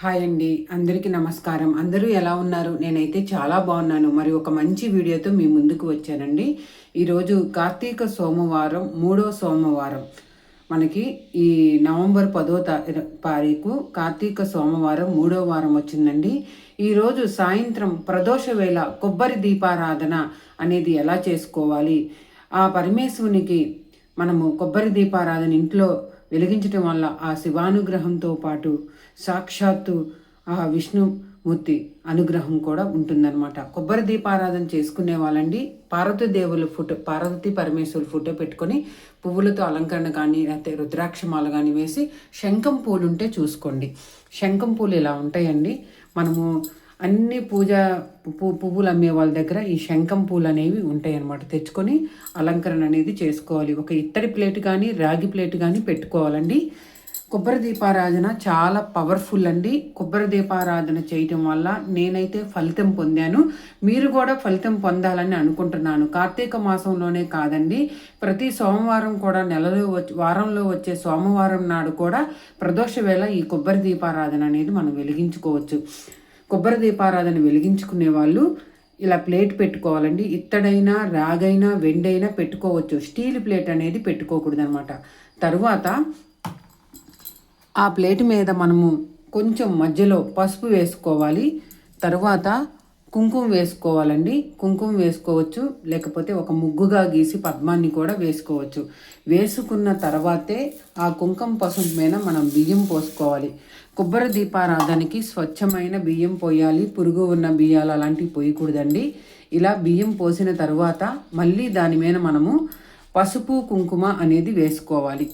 Hi అండి. అందరికీ నమస్కారం. అందరూ ఎలా ఉన్నారు? నేనైతే చాలా బాగున్నాను. మరి ఒక మంచి వీడియోతో మీ ముందుకు వచ్చానండి. ఈరోజు కార్తీక సోమవారం మూడో సోమవారం. మనకి ఈ నవంబర్ పదో తారీఖు కార్తీక సోమవారం మూడో వారం వచ్చిందండి. ఈరోజు సాయంత్రం ప్రదోష వేళ కొబ్బరి దీపారాధన అనేది ఎలా చేసుకోవాలి? ఆ పరమేశ్వరునికి మనము కొబ్బరి దీపారాధన ఇంట్లో వెలిగించటం వల్ల ఆ శివానుగ్రహంతో పాటు సాక్షాత్తు ఆ విష్ణుమూర్తి అనుగ్రహం కూడా ఉంటుందన్నమాట. కొబ్బరి దీపారాధన చేసుకునే వాళ్ళండి. పార్వతీ దేవుల ఫోటో పార్వతీ పరమేశ్వరుల ఫోటో పెట్టుకొని పువ్వులతో అలంకరణ కానీ లేకపోతే రుద్రాక్షమాలు కానీ వేసి శంఖం పూలు ఉంటే చూసుకోండి. శంఖం పూలు ఇలా ఉంటాయండి. మనము అన్ని పూజ పువ్వు పువ్వులు అమ్మే వాళ్ళ దగ్గర ఈ శంఖం పూలు అనేవి ఉంటాయి అన్నమాట తెచ్చుకొని అలంకరణ అనేది చేసుకోవాలి. ఒక ఇత్తడి ప్లేట్ కానీ రాగి ప్లేట్ కానీ పెట్టుకోవాలండి. కొబ్బరి దీపారాధన చాలా పవర్ఫుల్ అండి. కొబ్బరి దీపారాధన చేయటం వల్ల నేనైతే ఫలితం పొందాను. మీరు కూడా ఫలితం పొందాలని అనుకుంటున్నాను. కార్తీక మాసంలోనే కాదండి. ప్రతి సోమవారం కూడా నెలలో వారంలో వచ్చే సోమవారం నాడు కూడా ప్రదోష వేళ ఈ కొబ్బరి దీపారాధన అనేది మనం వెలిగించుకోవచ్చు. కొబ్బరి దీపారాధన వెలిగించుకునే వాళ్ళు ఇలా ప్లేట్ పెట్టుకోవాలండి. ఇత్తడైనా రాగైనా వెండైనా పెట్టుకోవచ్చు. స్టీల్ ప్లేట్ అనేది పెట్టుకోకూడదు అనమాట తరువాత ఆ ప్లేట్ మీద మనము కొంచెం మధ్యలో పసుపు వేసుకోవాలి. తర్వాత కుంకుమ వేసుకోవాలండి. కుంకుమ వేసుకోవచ్చు. లేకపోతే ఒక ముగ్గుగా గీసి పద్మాన్ని కూడా వేసుకోవచ్చు. వేసుకున్న తర్వాతే ఆ కుంకుమ పసుపు మీద మనం బియ్యం పోసుకోవాలి. కొబ్బరి దీపారాధనకి స్వచ్ఛమైన బియ్యం పోయాలి. పురుగు ఉన్న బియ్యాలు అలాంటివి పోయకూడదండి. ఇలా బియ్యం పోసిన తర్వాత మళ్ళీ దాని మీద మనము పసుపు కుంకుమ అనేది వేసుకోవాలి.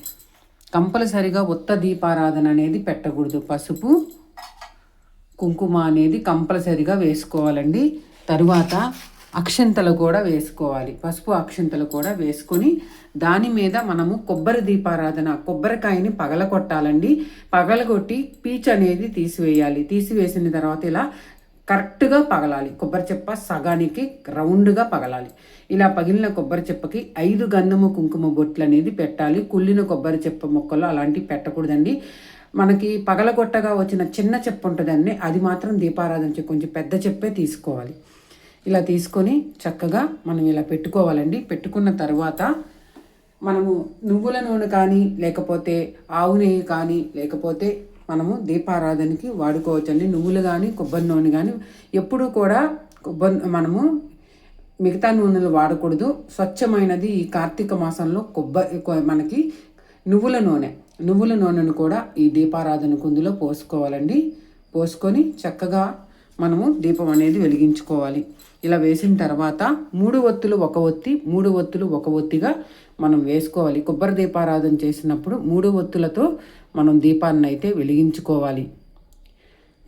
కంపల్సరిగా ఉత్త దీపారాధన అనేది పెట్టకూడదు. పసుపు కుంకుమ అనేది కంపల్సరిగా వేసుకోవాలండి. తరువాత అక్షంతలు కూడా వేసుకోవాలి. పసుపు అక్షంతలు కూడా వేసుకొని దాని మీద మనము కొబ్బరి దీపారాధన కొబ్బరికాయని పగలగొట్టాలండి. పగలగొట్టి పీచ్ అనేది తీసివేయాలి. తీసివేసిన తర్వాత ఇలా కరెక్ట్గా పగలాలి. కొబ్బరి చెప్ప సగానికి రౌండ్గా పగలాలి. ఇలా పగిలిన కొబ్బరి చెప్పకి ఐదు గంధము కుంకుమ బొట్లు అనేది పెట్టాలి. కుళ్ళిన కొబ్బరి చెప్ప మొక్కలు అలాంటివి పెట్టకూడదండి. మనకి పగలగొట్టగా వచ్చిన చిన్న చెప్పు ఉంటుందండి. అది మాత్రం దీపారాధన చెప్పు కొంచెం పెద్ద చెప్పే తీసుకోవాలి. ఇలా తీసుకొని చక్కగా మనం ఇలా పెట్టుకోవాలండి. పెట్టుకున్న తర్వాత మనము నువ్వుల నూనె కానీ లేకపోతే ఆవు నెయ్యి కానీ లేకపోతే మనము దీపారాధనకి వాడుకోవచ్చండి. నువ్వులు కానీ కొబ్బరి నూనె కానీ ఎప్పుడు కూడా కొబ్బరి మనము మిగతా నూనెలు వాడకూడదు. స్వచ్ఛమైనది ఈ కార్తీక మాసంలో కొబ్బరి మనకి నువ్వుల నూనె. నువ్వుల నూనెను కూడా ఈ దీపారాధన కుందులో పోసుకోవాలండి. పోసుకొని చక్కగా మనము దీపం అనేది వెలిగించుకోవాలి. ఇలా వేసిన తర్వాత మూడు ఒత్తులు ఒక ఒత్తి మూడు ఒత్తులు ఒక ఒత్తిగా మనం వేసుకోవాలి. కొబ్బరి దీపారాధన చేసినప్పుడు మూడు ఒత్తులతో మనం దీపాన్ని అయితే వెలిగించుకోవాలి.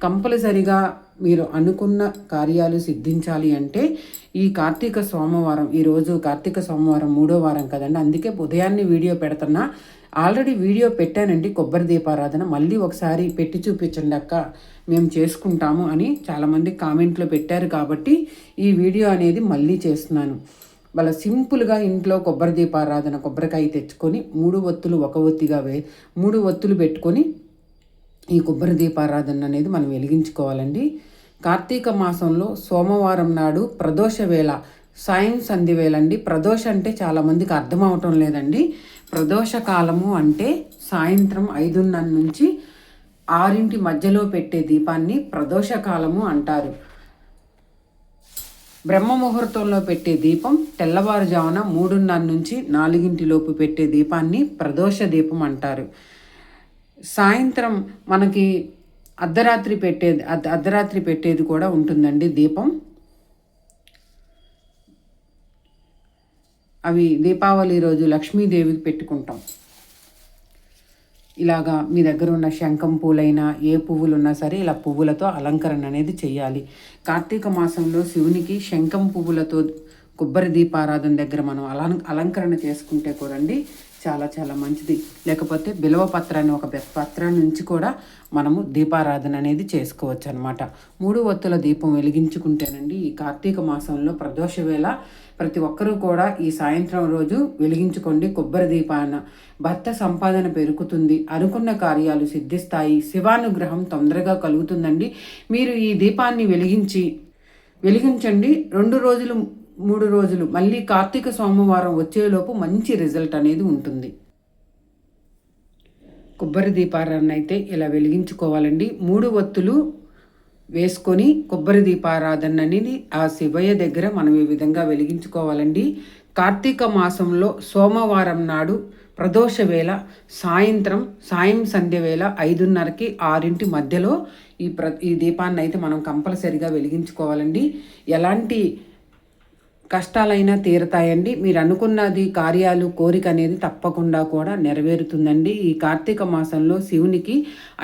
కంపల్సరిగా మీరు అనుకున్న కార్యాలు సిద్ధించాలి అంటే ఈ కార్తీక సోమవారం ఈరోజు కార్తీక సోమవారం మూడో వారం కదండి. అందుకే ఉదయాన్నే వీడియో పెడుతున్నా. ఆల్రెడీ వీడియో పెట్టానండి కొబ్బరి దీపారాధన. మళ్ళీ ఒకసారి పెట్టి చూపించండి అక్క మేము చేసుకుంటాము అని చాలామంది కామెంట్లో పెట్టారు కాబట్టి ఈ వీడియో అనేది మళ్ళీ చేస్తున్నాను. వాళ్ళ సింపుల్గా ఇంట్లో కొబ్బరి దీపారాధన కొబ్బరికాయ తెచ్చుకొని మూడు ఒత్తులు ఒక ఒత్తిగా వే మూడు ఒత్తులు పెట్టుకొని ఈ కొబ్బరి దీపారాధన అనేది మనం వెలిగించుకోవాలండి. కార్తీక మాసంలో సోమవారం నాడు ప్రదోష వేళ సాయం సంధి వేళ అండి. ప్రదోష అంటే చాలామందికి అర్థం అవటం లేదండి. ప్రదోష కాలము అంటే సాయంత్రం ఐదున్నర నుంచి ఆరింటి మధ్యలో పెట్టే దీపాన్ని ప్రదోష కాలము అంటారు. బ్రహ్మ ముహూర్తంలో పెట్టే దీపం తెల్లవారుజామున మూడున్నర నుంచి నాలుగింటిలోపు పెట్టే దీపాన్ని ప్రదోష దీపం అంటారు. సాయంత్రం మనకి అర్ధరాత్రి పెట్టేది అర్ధరాత్రి పెట్టేది కూడా ఉంటుందండి దీపం. అవి దీపావళి రోజు లక్ష్మీదేవికి పెట్టుకుంటాం. ఇలాగా మీ దగ్గర ఉన్న శంఖం పూలైనా ఏ పువ్వులు ఉన్నా సరే ఇలా పువ్వులతో అలంకరణ అనేది చేయాలి. కార్తీక మాసంలో శివునికి శంఖం పువ్వులతో కొబ్బరి దీపారాధన దగ్గర మనం అలం అలంకరణ చేసుకుంటే కూడండి చాలా చాలా మంచిది. లేకపోతే బిలవ పత్రాన్ని ఒక పత్రం నుంచి కూడా మనము దీపారాధన అనేది చేసుకోవచ్చు అనమాట మూడు ఒత్తుల దీపం వెలిగించుకుంటేనండి ఈ కార్తీక మాసంలో ప్రదోష వేళ ప్రతి ఒక్కరూ కూడా ఈ సాయంత్రం రోజు వెలిగించుకోండి కొబ్బరి దీపాన. భర్త సంపాదన పెరుగుతుంది అనుకున్న కార్యాలు సిద్ధిస్తాయి శివానుగ్రహం తొందరగా కలుగుతుందండి. మీరు ఈ దీపాన్ని వెలిగించి వెలిగించండి. రెండు రోజులు మూడు రోజులు. మళ్ళీ కార్తీక సోమవారం వచ్చేలోపు మంచి రిజల్ట్ అనేది ఉంటుంది. కొబ్బరి దీపారాన్ని అయితే ఇలా వెలిగించుకోవాలండి. మూడు ఒత్తులు వేసుకొని కొబ్బరి దీపారాధన అనేది ఆ శివయ్య దగ్గర మనం ఈ విధంగా వెలిగించుకోవాలండి. కార్తీక మాసంలో సోమవారం నాడు ప్రదోష వేళ సాయంత్రం సాయం సంధ్య వేళ ఐదున్నరకి ఆరింటి మధ్యలో ఈ ప్ర ఈ దీపాన్ని అయితే మనం కంపల్సరిగా వెలిగించుకోవాలండి. ఎలాంటి కష్టాలైనా తీరతాయండి. మీరు అనుకున్నది కార్యాలు కోరిక అనేది తప్పకుండా కూడా నెరవేరుతుందండి. ఈ కార్తీక మాసంలో శివునికి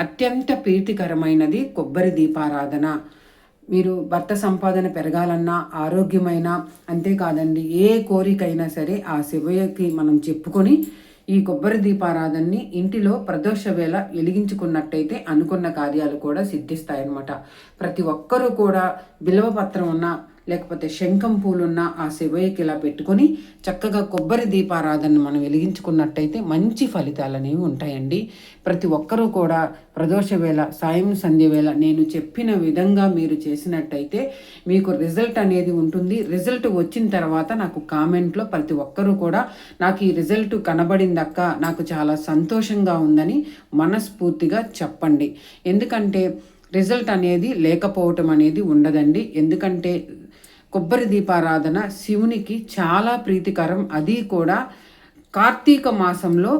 అత్యంత ప్రీతికరమైనది కొబ్బరి దీపారాధన. మీరు భర్త సంపాదన పెరగాలన్నా ఆరోగ్యమైన అంతేకాదండి ఏ కోరికైనా సరే ఆ శివయ్యకి మనం చెప్పుకొని ఈ కొబ్బరి దీపారాధనని ఇంటిలో ప్రదోష వేళ వెలిగించుకున్నట్టయితే అనుకున్న కార్యాలు కూడా సిద్ధిస్తాయన్నమాట. ప్రతి ఒక్కరూ కూడా బిల్వపత్రం ఉన్న లేకపోతే శంఖం పూలున్న ఆ శివయ్యకి ఇలా పెట్టుకొని చక్కగా కొబ్బరి దీపారాధన మనం వెలిగించుకున్నట్టయితే మంచి ఫలితాలు అనేవి ఉంటాయండి. ప్రతి ఒక్కరూ కూడా ప్రదోష వేళ సాయం సంధ్య వేళ నేను చెప్పిన విధంగా మీరు చేసినట్టయితే మీకు రిజల్ట్ అనేది ఉంటుంది. రిజల్ట్ వచ్చిన తర్వాత నాకు కామెంట్లో ప్రతి ఒక్కరూ కూడా నాకు ఈ రిజల్ట్ కనబడిందక్క నాకు చాలా సంతోషంగా ఉందని మనస్ఫూర్తిగా చెప్పండి. ఎందుకంటే రిజల్ట్ అనేది లేకపోవటం అనేది ఉండదండి. ఎందుకంటే కొబ్బరి దీపారాధన శివునికి చాలా ప్రీతికరం. అది కూడా కార్తీక మాసంలో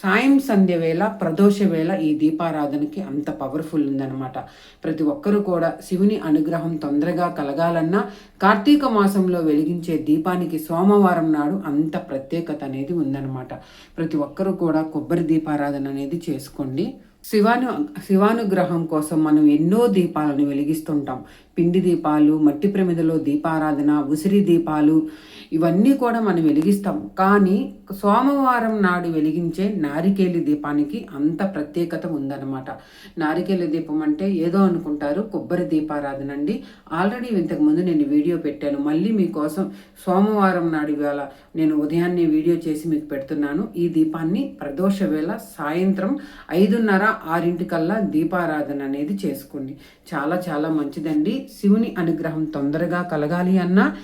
సాయం సంధ్య వేళ ప్రదోష వేళ ఈ దీపారాధనకి అంత పవర్ఫుల్ ఉందన్నమాట. ప్రతి ఒక్కరూ కూడా శివుని అనుగ్రహం తొందరగా కలగాలన్నా కార్తీక మాసంలో వెలిగించే దీపానికి సోమవారం నాడు అంత ప్రత్యేకత అనేది ఉందన్నమాట. ప్రతి ఒక్కరూ కూడా కొబ్బరి దీపారాధన అనేది చేసుకోండి. శివాను శివానుగ్రహం కోసం మనం ఎన్నో దీపాలను వెలిగిస్తుంటాం. పిండి దీపాలు మట్టి ప్రమిదలో దీపారాధన ఉసిరి దీపాలు ఇవన్నీ కూడా మనం వెలిగిస్తాం. కానీ సోమవారం నాడు వెలిగించే నారికేలి దీపానికి అంత ప్రత్యేకత ఉందన్నమాట. నారికేలి దీపం అంటే ఏదో అనుకుంటారు కొబ్బరి దీపారాధన అండి. ఆల్రెడీ ఇంతకుముందు నేను వీడియో పెట్టాను. మళ్ళీ మీకోసం సోమవారం నాడు వేళ నేను ఉదయాన్నే వీడియో చేసి మీకు పెడుతున్నాను. ఈ దీపాన్ని ప్రదోష వేళ సాయంత్రం ఐదున్నర ఆరింటికల్లా దీపారాధన అనేది చేసుకోండి. చాలా చాలా మంచిదండి. శివుని అనుగ్రహం తొందరగా కలగాలి అన్నా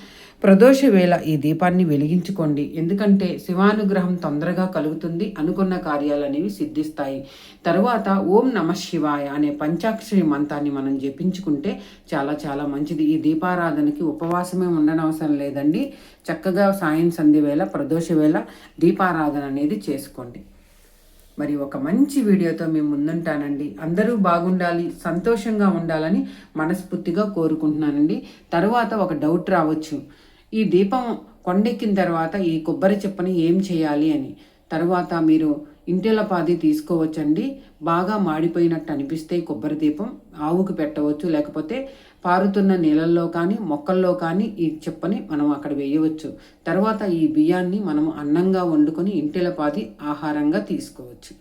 ప్రదోష వేళ ఈ దీపాన్ని వెలిగించుకోండి. ఎందుకంటే శివానుగ్రహం తొందరగా కలుగుతుంది అనుకున్న కార్యాలనేవి సిద్ధిస్తాయి. తరువాత ఓం నమ శివాయ అనే పంచాక్షరి మంతాన్ని మనం జపించుకుంటే చాలా చాలా మంచిది. ఈ దీపారాధనకి ఉపవాసమే ఉండనవసరం లేదండి. చక్కగా సాయం సంధి వేళ ప్రదోష వేళ దీపారాధన అనేది చేసుకోండి. మరి ఒక మంచి వీడియోతో మేము ముందుంటానండి. అందరూ బాగుండాలి సంతోషంగా ఉండాలని మనస్ఫూర్తిగా కోరుకుంటున్నానండి. తర్వాత ఒక డౌట్ రావచ్చు. ఈ దీపం కొండెక్కిన తర్వాత ఈ కొబ్బరి చెప్పని ఏం చేయాలి అని. తర్వాత మీరు ఇంటెలపాది తీసుకోవచ్చండి. బాగా మాడిపోయినట్టు అనిపిస్తే కొబ్బరి దీపం ఆవుకు పెట్టవచ్చు లేకపోతే పారుతున్న నీళ్ళల్లో కానీ మొక్కల్లో కానీ ఈ చెప్పని మనం అక్కడ వేయవచ్చు. తర్వాత ఈ బియ్యాన్ని మనం అన్నంగా వండుకొని ఇంటెలపాది ఆహారంగా తీసుకోవచ్చు.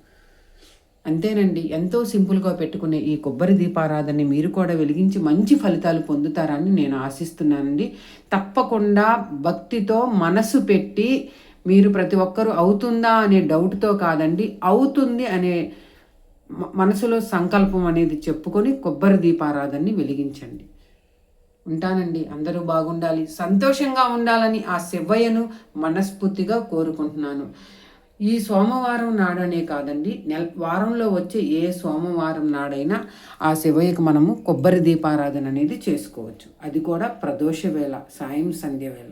అంతేనండి. ఎంతో సింపుల్గా పెట్టుకునే ఈ కొబ్బరి దీపారాధనని మీరు కూడా వెలిగించి మంచి ఫలితాలు పొందుతారని నేను ఆశిస్తున్నానండి. తప్పకుండా భక్తితో మనసు పెట్టి మీరు ప్రతి ఒక్కరూ అవుతుందా అనే డౌట్తో కాదండి అవుతుంది అనే మనసులో సంకల్పం అనేది చెప్పుకొని కొబ్బరి దీపారాధనని వెలిగించండి. ఉంటానండి అందరూ బాగుండాలి సంతోషంగా ఉండాలని ఆ శివయ్యను మనస్ఫూర్తిగా కోరుకుంటున్నాను. ఈ సోమవారం నాడనే కాదండి నెల వారంలో వచ్చే ఏ సోమవారం నాడైనా ఆ శివయ్యకు మనము కొబ్బరి దీపారాధన అనేది చేసుకోవచ్చు. అది కూడా ప్రదోష వేళ సాయం సంధ్య వేళ.